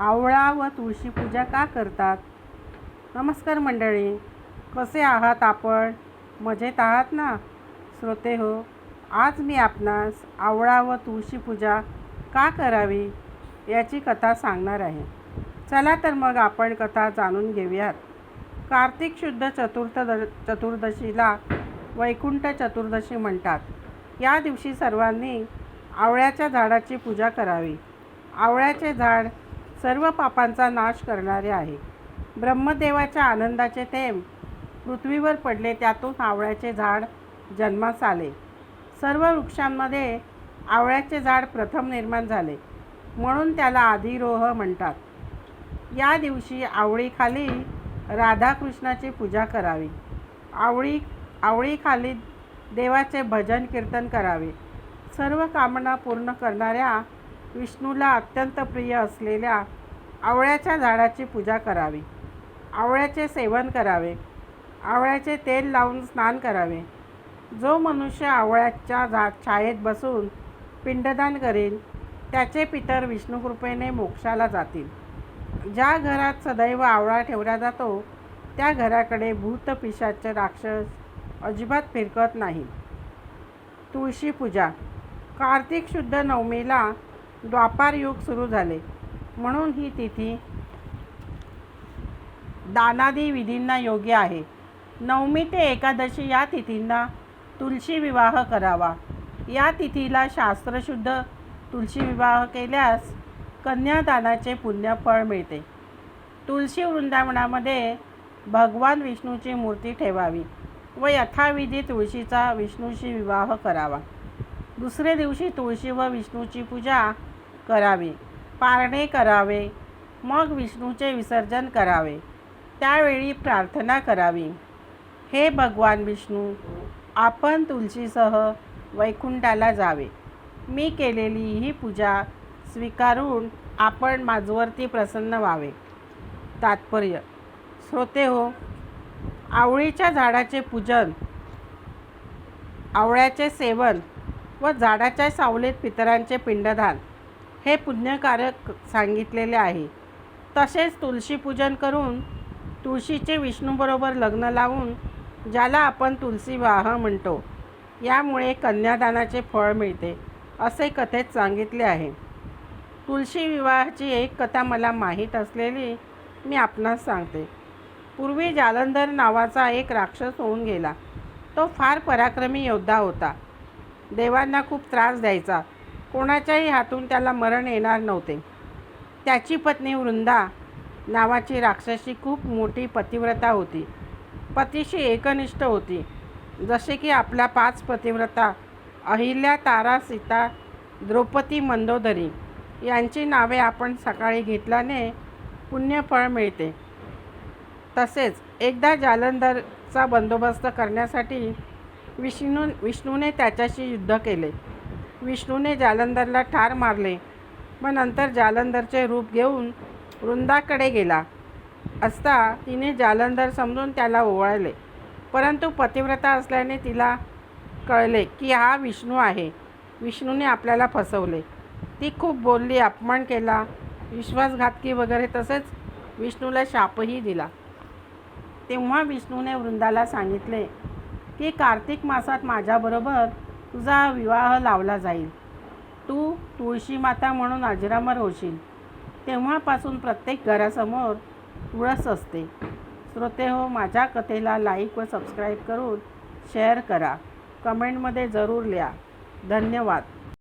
आवळा व तुळशी पूजा का करतात? नमस्कार मंडळी कसे आहात आपण? मजेत आहात ना? श्रोते हो आज मी आपणास आवळा व तुळशी पूजा का करावी याची कथा सांगणार आहे. चला तर मग आपण कथा जाणून घेऊयात. कार्तिक शुद्ध चतुर्थ द चतुर्दशीला वैकुंठ चतुर्दशी म्हणतात. या दिवशी सर्वांनी आवळ्याच्या झाडाची पूजा करावी. आवळ्याचे झाड सर्व पापांचा नाश करणारे आहे. ब्रह्मदेवाच्या आनंदाचे थेंब पृथ्वीवर पडले त्यातून आवळ्याचे झाड जन्मास आले. सर्व वृक्षांमध्ये आवळ्याचे झाड प्रथम निर्माण झाले म्हणून त्याला आधिरोह म्हणतात. या दिवशी आवळीखाली राधाकृष्णाची पूजा करावी. आवळी आवळीखाली देवाचे भजन कीर्तन करावे. सर्व कामना पूर्ण करणाऱ्या विष्णूला अत्यंत प्रिय असलेल्या आवळ्याच्या झाडाची पूजा करावी. आवळ्याचे सेवन करावे. आवळ्याचे तेल लावून स्नान करावे. जो मनुष्य आवळ्याच्या झा छायेत बसून पिंडदान करेल त्याचे पितर विष्णुकृपेने मोक्षाला जातील. ज्या घरात सदैव आवळा ठेवला जातो त्या घराकडे भूत पिशाच राक्षस अजिबात फिरकत नाही. तुळशी पूजा. कार्तिक शुद्ध नवमीला द्वापार युग सुरू झाले. म्हणून ही तिथी दानादी विधींना योग्य आहे. नवमी ते एकादशी या तिथींना तुळशी विवाह करावा. या तिथीला शास्त्रशुद्ध तुळशी विवाह केल्यास कन्यादानाचे पुण्यफळ मिळते. तुळशी वृंदावनामध्ये भगवान विष्णूची मूर्ती ठेवावी व यथाविधी तुळशीचा विष्णूशी विवाह करावा. दुसरे दिवशी तुळशी व विष्णूची पूजा करावी. पारणे करावे. मग विष्णूचे विसर्जन करावे. त्यावेळी प्रार्थना करावी. हे भगवान विष्णू आपण तुलसीसह वैकुंठाला जावे. मी केलेली ही पूजा स्वीकारून आपण माझवरती प्रसन्न व्हावे. तात्पर्य श्रोते हो आवळीच्या झाडाचे पूजन आवळ्याचे सेवन व झाडाच्या सावलीत पितरांचे पिंडदान हे पुण्यकारक सांगितलेले आहे. तसेच तुळशी पूजन करून तुळशीचे विष्णूबरोबर लग्न लावून ज्याला आपण तुलसी विवाह म्हणतो यामुळे कन्यादानाचे फळ मिळते असे कथेत सांगितले आहे. तुळशी विवाहाची एक कथा मला माहीत असलेली मी आपणास सांगते. पूर्वी जालंधर नावाचा एक राक्षस होऊन गेला. तो फार पराक्रमी योद्धा होता. देवांना खूप त्रास द्यायचा. कोणाच्याही हातून त्याला मरण येणार नव्हते. त्याची पत्नी वृंदा नावाची राक्षसी खूप मोठी पतिव्रता होती. पतीशी एकनिष्ठ होती. जसे की आपल्या पाच पतिव्रता अहिल्या तारा सीता द्रौपदी मंदोदरी यांची नावे आपण सकाळी घेतल्याने पुण्यफळ मिळते. तसेच एकदा जालंधरचा बंदोबस्त करण्यासाठी विष्णू विष्णूने त्याच्याशी युद्ध केले. विष्णूने जालंधरला ठार मारले. व नंतर जालंधरचे रूप घेऊन वृंदाकडे गेला. असता तिने जालंधर समजून त्याला ओवाळले. परंतु पतिव्रता असल्याने तिला कळले की हा विष्णू आहे. विष्णूने आपल्याला फसवले. ती खूप बोलली अपमान केला विश्वासघातकी वगैरे तसेच विष्णूला शापही दिला. तेव्हा विष्णूने वृंदाला सांगितले की कार्तिक मासात माझ्याबरोबर तुझा विवाह लावला जाईल. तू तुळशी माता म्हणून अजरामर होशील. तेव्हापासून प्रत्येक घरासमोर तुळस असते. श्रोते हो माझ्या कथेला लाईक व सबस्क्राईब करून शेअर करा. कमेंटमध्ये जरूर लिहा. धन्यवाद.